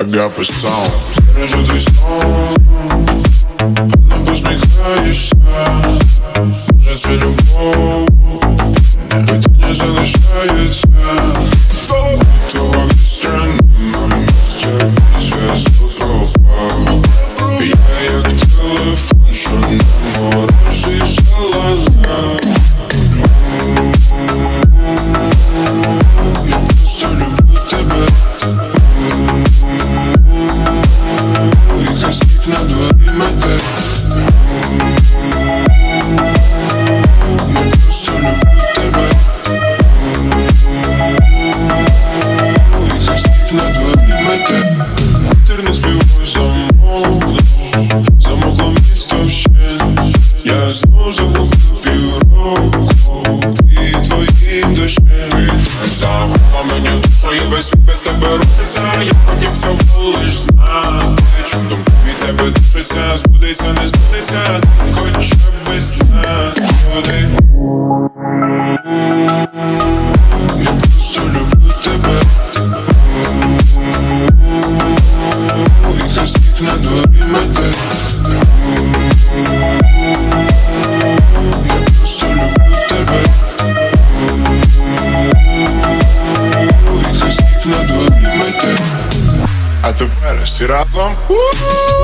I got pistol Бережу твій сон Не посміхаєшся Може це любов Я знов загубив півроку Під твоїм дощем забрала мені душу І весь світ тебе рушиться. Я хотів цього лиш знати. Чом думки від тебе душиться Збудеться, не збудеться. Хоча б без знаходи Я просто тебе. Їх сніг на дворі A të përë, si razëm? Uuuu!